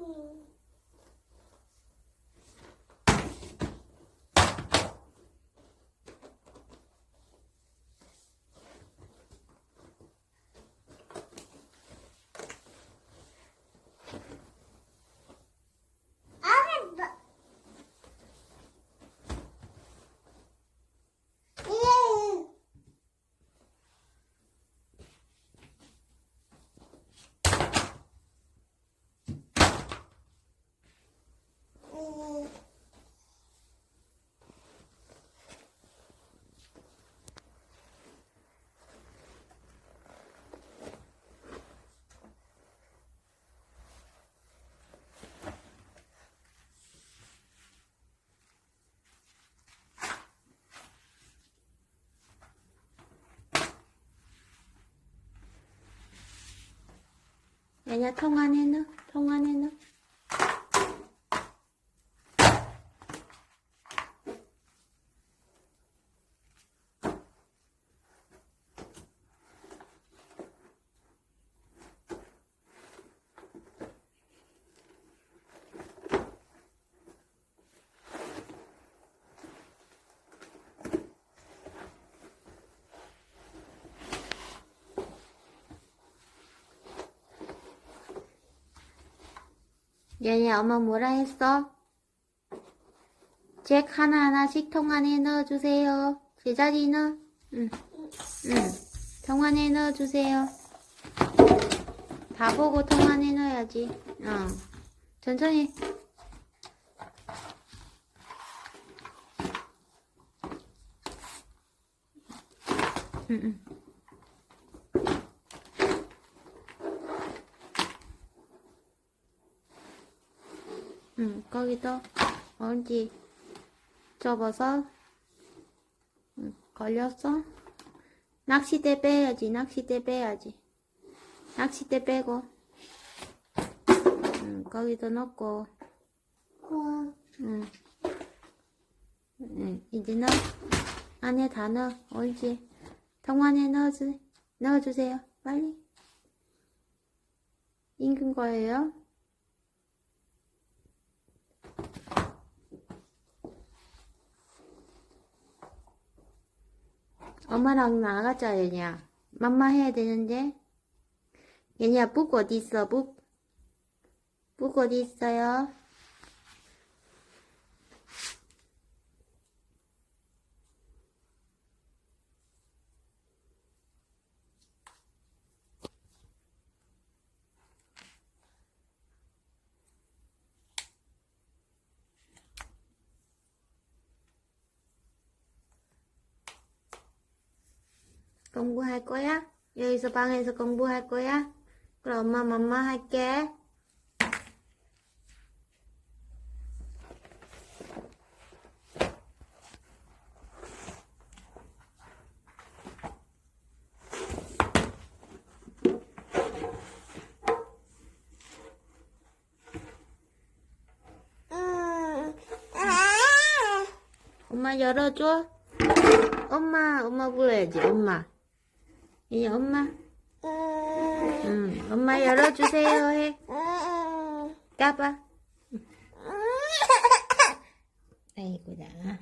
嗯。 얘냐 통 안에 넣어 통 안에 넣어 얘냐 엄마 뭐라 했어? 잭 하나하나씩 통 안에 넣어주세요 제자리 넣어 응. 응. 통 안에 넣어주세요 다 보고 통 안에 넣어야지 어. 천천히 응, 응. 응, 거기도 먼지 접어서 응, 걸렸어? 낚싯대 빼야지, 낚싯대 빼야지. 낚싯대 빼고 응, 거기도 넣고 응. 응, 이제 넣어. 안에 다 넣어. 옳지. 통 안에 넣어주, 넣어주세요. 빨리. 익은 거예요. 엄마랑 나가자 얘냐 맘마 해야 되는데 얘냐 북 어디 있어 북? 북 어디 있어요? 공부할 거야? 여기서 방에서 공부할 거야? 그럼 엄마 맘마 할게. 엄마 열어줘. 엄마, 엄마 불러야지, 엄마. 이 엄마. 응, 엄마 열어주세요 해. 까봐. 아이고야.